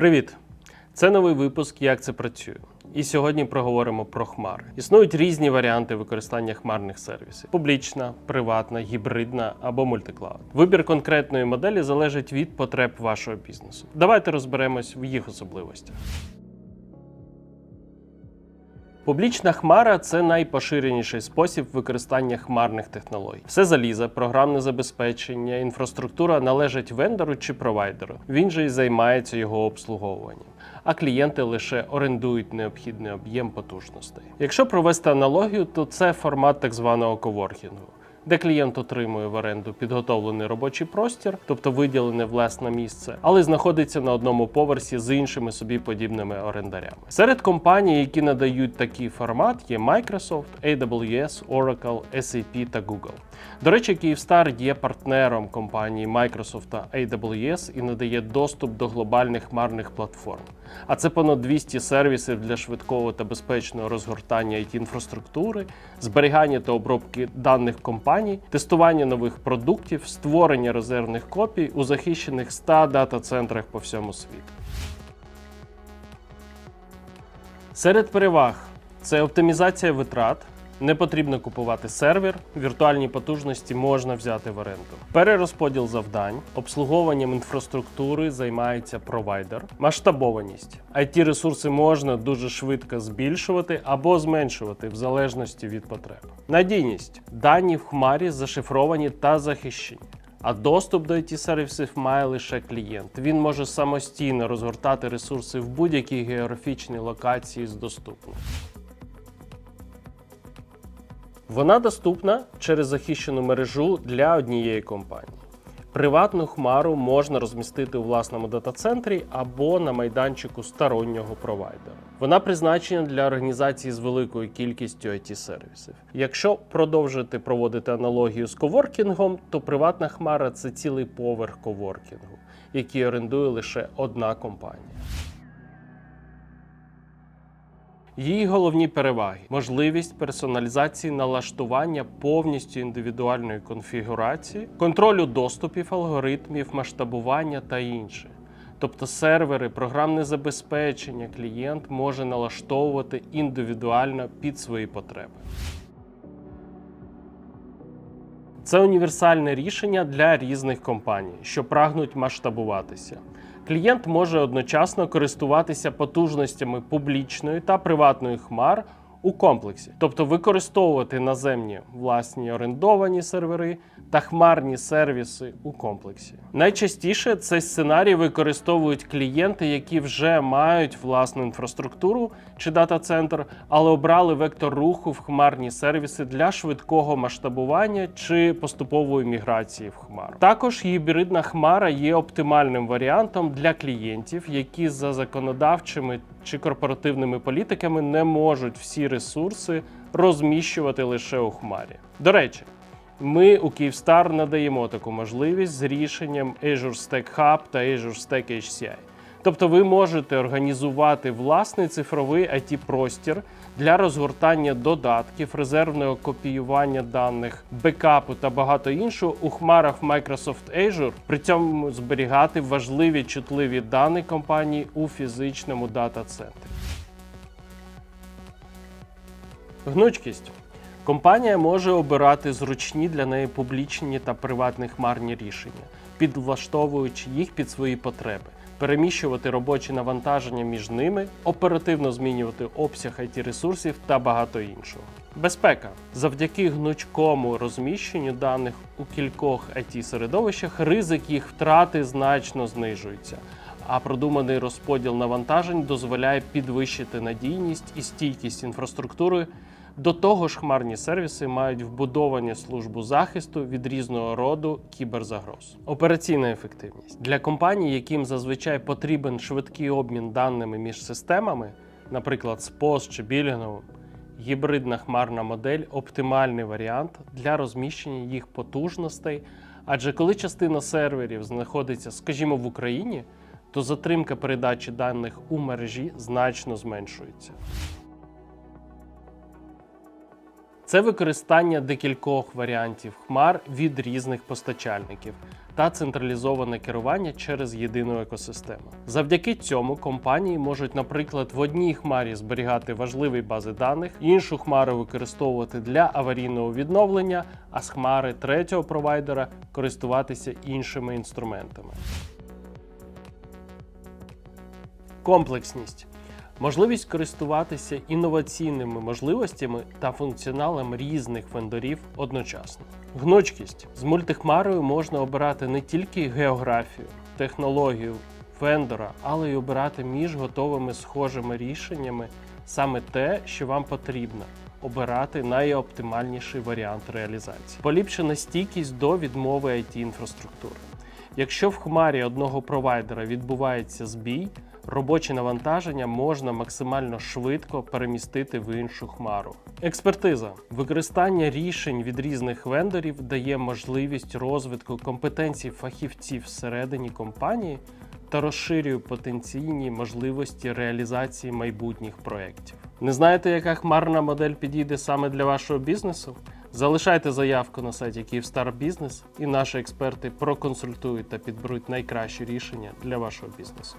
Привіт! Це новий випуск Як це працює. І сьогодні проговоримо про хмари. Існують різні варіанти використання хмарних сервісів: публічна, приватна, гібридна або мультиклауд. Вибір конкретної моделі залежить від потреб вашого бізнесу. Давайте розберемось в їх особливостях. Публічна хмара це найпоширеніший спосіб використання хмарних технологій. Все залізо, програмне забезпечення, інфраструктура належать вендору чи провайдеру. Він же і займається його обслуговуванням. А клієнти лише орендують необхідний об'єм потужностей. Якщо провести аналогію, то це формат так званого коворкінгу де клієнт отримує в оренду підготовлений робочий простір, тобто виділене власне місце, але знаходиться на одному поверсі з іншими собі подібними орендарями. Серед компаній, які надають такий формат, є Microsoft, AWS, Oracle, SAP та Google. До речі, Kyivstar є партнером компанії Microsoft та AWS і надає доступ до глобальних хмарних платформ. А це понад 200 сервісів для швидкого та безпечного розгортання it інфраструктури, зберігання та обробки даних компаній, тестування нових продуктів, створення резервних копій у захищених 100 дата-центрах по всьому світу. Серед переваг це оптимізація витрат. Не потрібно купувати сервер, віртуальні потужності можна взяти в оренду. Перерозподіл завдань, обслуговуванням інфраструктури займається провайдер, масштабованість. it ресурси можна дуже швидко збільшувати або зменшувати в залежності від потреб. Надійність дані в хмарі зашифровані та захищені. А доступ до it сервісів має лише клієнт. Він може самостійно розгортати ресурси в будь-якій географічній локації з доступних. Вона доступна через захищену мережу для однієї компанії. Приватну хмару можна розмістити у власному дата-центрі або на майданчику стороннього провайдера. Вона призначена для організації з великою кількістю it сервісів Якщо продовжити проводити аналогію з коворкінгом, то приватна хмара це цілий поверх коворкінгу, який орендує лише одна компанія. Її головні переваги: можливість персоналізації налаштування повністю індивідуальної конфігурації, контролю доступів, алгоритмів, масштабування та інше. Тобто сервери, програмне забезпечення клієнт може налаштовувати індивідуально під свої потреби. Це універсальне рішення для різних компаній, що прагнуть масштабуватися. Клієнт може одночасно користуватися потужностями публічної та приватної хмар у комплексі, тобто використовувати наземні власні орендовані сервери та хмарні сервіси у комплексі. Найчастіше цей сценарій використовують клієнти, які вже мають власну інфраструктуру чи дата-центр, але обрали вектор руху в хмарні сервіси для швидкого масштабування чи поступової міграції в хмару. Також гібридна хмара є оптимальним варіантом для клієнтів, які за законодавчими чи корпоративними політиками не можуть всі ресурси розміщувати лише у хмарі. До речі. Ми у Kyivstar надаємо таку можливість з рішенням Azure Stack Hub та Azure Stack HCI. Тобто ви можете організувати власний цифровий it простір для розгортання додатків, резервного копіювання даних, бекапу та багато іншого у хмарах Microsoft Azure, при цьому зберігати важливі чутливі дані компанії у фізичному дата-центрі. Гнучкість. Компанія може обирати зручні для неї публічні та приватні хмарні рішення, підлаштовуючи їх під свої потреби, переміщувати робочі навантаження між ними, оперативно змінювати обсяг it ресурсів та багато іншого. Безпека завдяки гнучкому розміщенню даних у кількох it середовищах ризик їх втрати значно знижується. А продуманий розподіл навантажень дозволяє підвищити надійність і стійкість інфраструктури. До того ж, хмарні сервіси мають вбудовані службу захисту від різного роду кіберзагроз. Операційна ефективність для компаній, яким зазвичай потрібен швидкий обмін даними між системами, наприклад, SPOS чи білінгом, гібридна хмарна модель оптимальний варіант для розміщення їх потужностей. Адже коли частина серверів знаходиться, скажімо, в Україні, то затримка передачі даних у мережі значно зменшується. Це використання декількох варіантів хмар від різних постачальників та централізоване керування через єдину екосистему. Завдяки цьому компанії можуть, наприклад, в одній хмарі зберігати важливі бази даних, іншу хмару використовувати для аварійного відновлення, а з хмари третього провайдера користуватися іншими інструментами. Комплексність. Можливість користуватися інноваційними можливостями та функціоналом різних вендорів одночасно. Гнучкість з мультихмарою можна обирати не тільки географію, технологію вендора, але й обирати між готовими схожими рішеннями саме те, що вам потрібно. Обирати найоптимальніший варіант реалізації. Поліпшена стійкість до відмови it інфраструктури. Якщо в хмарі одного провайдера відбувається збій, робоче навантаження можна максимально швидко перемістити в іншу хмару. Експертиза використання рішень від різних вендорів дає можливість розвитку компетенцій фахівців всередині компанії та розширює потенційні можливості реалізації майбутніх проєктів. Не знаєте, яка хмарна модель підійде саме для вашого бізнесу? Залишайте заявку на сайті Київстар Бізнес, і наші експерти проконсультують та підберуть найкращі рішення для вашого бізнесу.